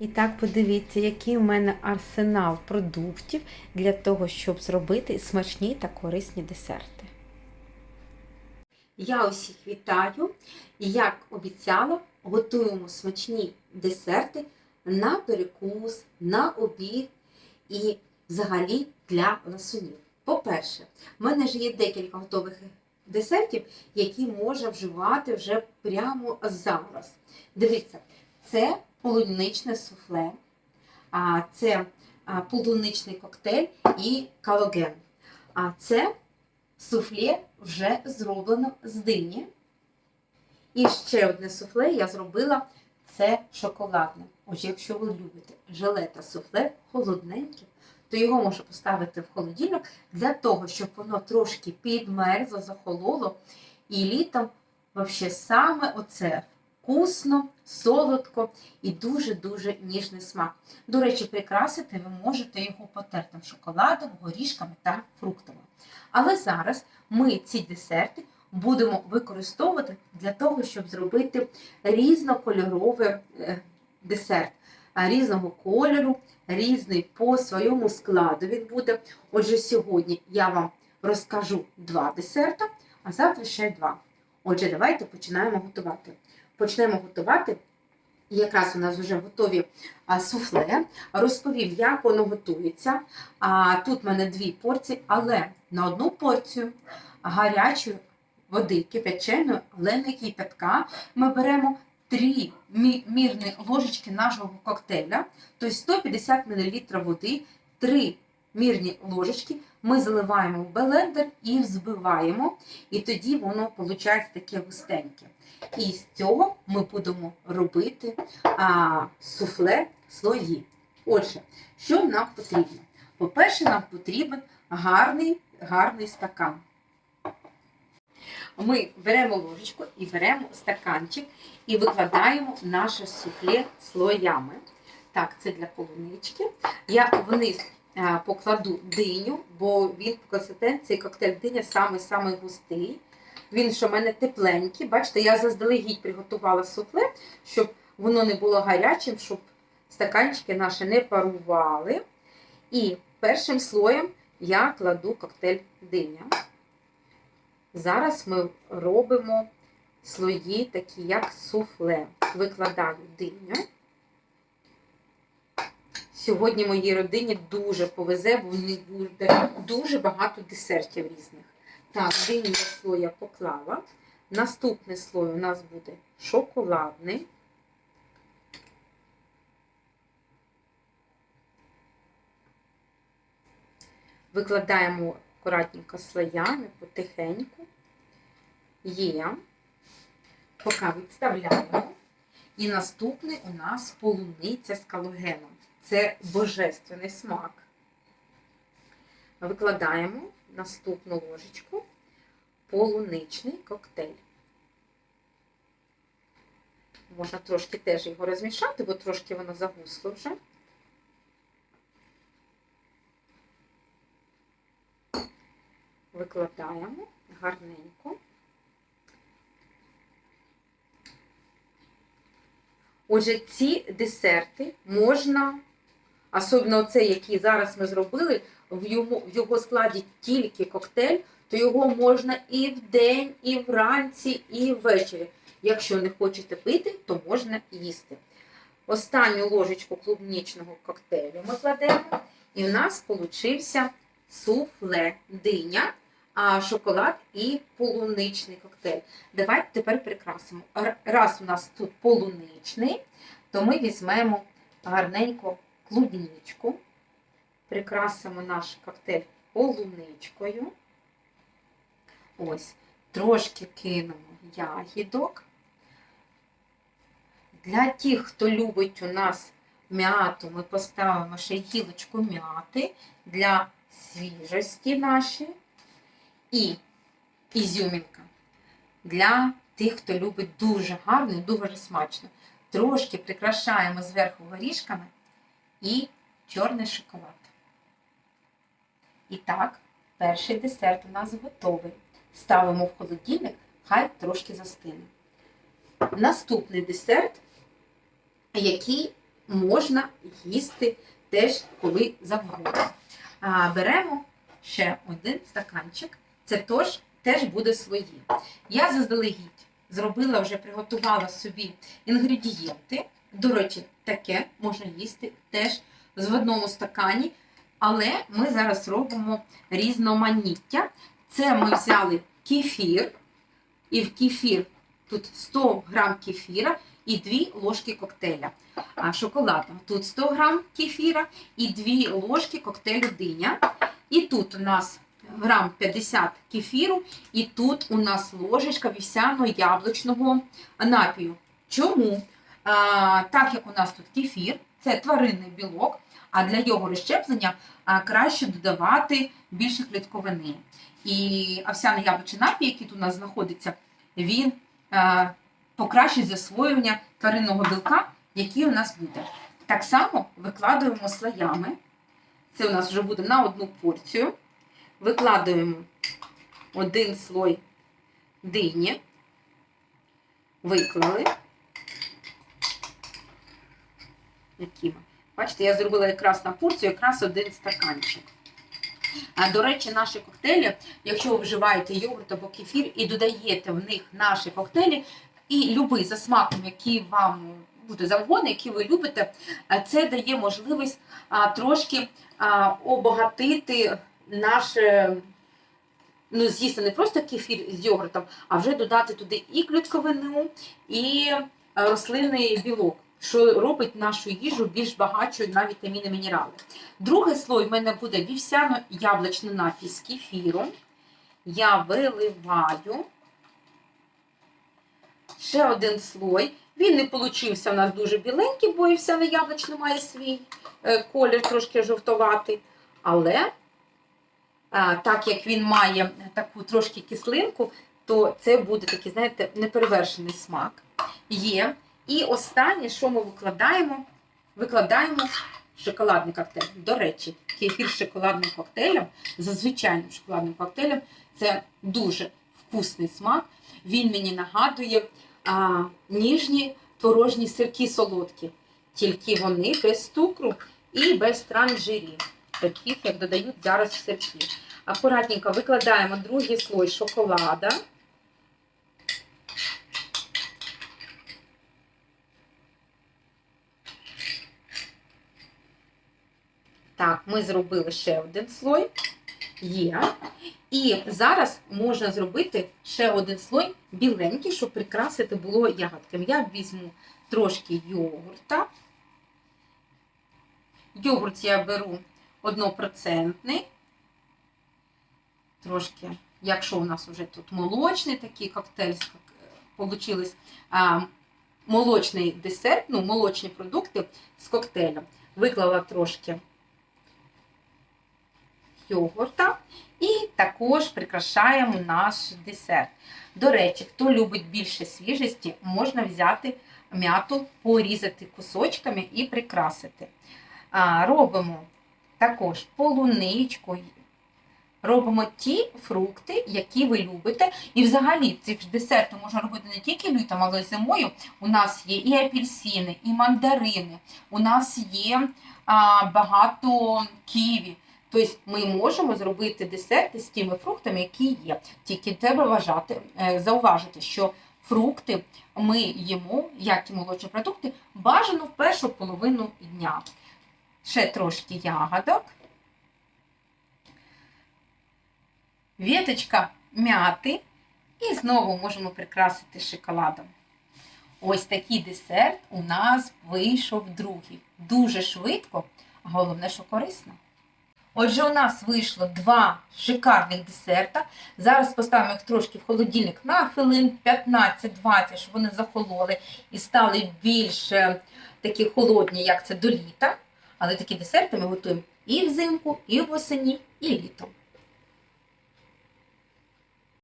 І так подивіться, який у мене арсенал продуктів для того, щоб зробити смачні та корисні десерти. Я усіх вітаю і, як обіцяла, готуємо смачні десерти на перекус, на обід і взагалі для ласунів. По-перше, в мене ж є декілька готових десертів, які можна вживати вже прямо зараз. Дивіться, це полуничне суфле, це полуничний коктейль і калоген. А це суфле вже зроблено з дині. І ще одне суфле я зробила це шоколадне. Отже, якщо ви любите желе та суфле холодненьке, то його можна поставити в холодильник для того, щоб воно трошки підмерзло, захололо. І літом взагалі саме оце вкусно, солодко і дуже-дуже ніжний смак. До речі, прикрасити ви можете його потертим шоколадом, горішками та фруктами. Але зараз ми ці десерти будемо використовувати для того, щоб зробити різнокольоровий е, десерт. Різного кольору, різний по своєму складу він буде. Отже, сьогодні я вам розкажу два десерта, а завтра ще два. Отже, давайте починаємо готувати. Почнемо готувати. Якраз у нас вже готові суфле. Розповім, як воно готується. А, тут в мене дві порції, але на одну порцію гарячої води кипяченої, але не кипятка, ми беремо 3 мірні ложечки нашого коктейля, тобто 150 мл води, 3 мірні ложечки ми заливаємо в блендер і взбиваємо, і тоді воно виходить таке густеньке. І з цього ми будемо робити а, суфле слої. Отже, що нам потрібно? По-перше, нам потрібен гарний, гарний стакан. Ми беремо ложечку і беремо стаканчик і викладаємо наше суфле слоями. Так, це для полунички. Я вниз покладу диню, бо він по консистенції коктейль диня самий-самий густий. Він що в мене тепленький. Бачите, я заздалегідь приготувала суфле, щоб воно не було гарячим, щоб стаканчики наші не парували. І першим слоєм я кладу коктейль диня. Зараз ми робимо слої, такі як суфле. Викладаю диню. Сьогодні моїй родині дуже повезе, бо в них буде дуже багато десертів різних. Так, диню слой я поклала. Наступний слой у нас буде шоколадний. Викладаємо акуратненько слоями, потихеньку. Є. Поки відставляємо. І наступний у нас полуниця з калогеном. Це божественний смак. Викладаємо наступну ложечку полуничний коктейль. Можна трошки теж його розмішати, бо трошки воно загусло вже. Викладаємо гарненько. Отже, ці десерти можна, особливо цей, який зараз ми зробили, в його, в його складі тільки коктейль, то його можна і вдень, і вранці, і ввечері. Якщо не хочете пити, то можна їсти. Останню ложечку клубнічного коктейлю ми кладемо, і в нас получився суфле диня, а шоколад і полуничний коктейль. Давайте тепер прикрасимо. Раз у нас тут полуничний, то ми візьмемо гарненько клубничку, прикрасимо наш коктейль полуничкою. Ось, трошки кинемо ягідок. Для тих, хто любить у нас м'яту, ми поставимо ще гілочку м'яти для свіжості нашої. І ізюмінка для тих, хто любить дуже гарно і дуже смачно. Трошки прикрашаємо зверху горішками і чорний шоколад. І так, перший десерт у нас готовий. Ставимо в холодильник, хай трошки застине. Наступний десерт, який можна їсти теж коли завгодно. Беремо ще один стаканчик. Це теж, теж буде свої. Я заздалегідь зробила, вже приготувала собі інгредієнти. До речі, таке можна їсти теж в одному стакані. Але ми зараз робимо різноманіття. Це ми взяли кефір, і в кефір тут 100 грам кефіра і 2 ложки коктейля. А шоколаду. Тут 100 грам кефіра і 2 ложки коктейлю диня. І тут у нас грам 50 кефіру, і тут у нас ложечка вівсяно-яблучного напію. Чому? Так як у нас тут кефір, це тваринний білок, а для його розщеплення краще додавати більше клітковини. І овсяний яблучний напій, який тут у нас знаходиться, він покращить засвоювання тваринного білка, який у нас буде. Так само викладуємо слоями. Це у нас вже буде на одну порцію. Викладуємо один слой дині. Виклали. Які? Бачите, я зробила якраз на порцію, якраз один стаканчик. До речі, наші коктейлі, якщо ви вживаєте йогурт або кефір і додаєте в них наші коктейлі, і любий за смаком, який вам буде завгодно, який ви любите, це дає можливість трошки обогатити наше, ну, з'їсти не просто кефір з йогуртом, а вже додати туди і клітковину, і е, рослинний білок, що робить нашу їжу більш багатшою на вітаміни мінерали. Другий слой в мене буде вівсяно-яблучний напій з кефіром. Я виливаю ще один слой. Він не получився у нас дуже біленький, бо вівсяно-яблучний має свій е, колір трошки жовтоватий. Але так як він має таку трошки кислинку, то це буде такий, знаєте, неперевершений смак. Є. І останнє, що ми викладаємо, викладаємо шоколадний коктейль. До речі, кефір з шоколадним коктейлем, за звичайним шоколадним коктейлем, це дуже вкусний смак. Він мені нагадує а, ніжні творожні сирки солодкі, тільки вони без цукру і без трансжирів, таких, як додають зараз сирки. Акуратненько викладаємо другий слой шоколада. Так, ми зробили ще один слой. Є. І зараз можна зробити ще один слой біленький, щоб прикрасити було ягодками. Я візьму трошки йогурта. Йогурт я беру однопроцентний. Трошки, якщо у нас вже тут молочний такий коктейль получилось, а, молочний десерт, ну, молочні продукти з коктейлем. Виклала трошки йогурта і також прикрашаємо наш десерт. До речі, хто любить більше свіжості, можна взяти м'яту, порізати кусочками і прикрасити. Робимо також полуничку, робимо ті фрукти, які ви любите. І взагалі цих десерти можна робити не тільки літом, але й зимою. У нас є і апельсини, і мандарини, у нас є а, багато ківі. Тобто ми можемо зробити десерти з тими фруктами, які є. Тільки треба вважати, е, зауважити, що фрукти ми їмо, як і молочні продукти, бажано в першу половину дня. Ще трошки ягодок. Віточка м'яти. І знову можемо прикрасити шоколадом. Ось такий десерт у нас вийшов другий. Дуже швидко, а головне, що корисно. Отже, у нас вийшло два шикарних десерта. Зараз поставимо їх трошки в холодильник на хвилин 15-20, щоб вони захололи і стали більш е, такі холодні, як це до літа. Але такі десерти ми готуємо і взимку, і в осені, і літом.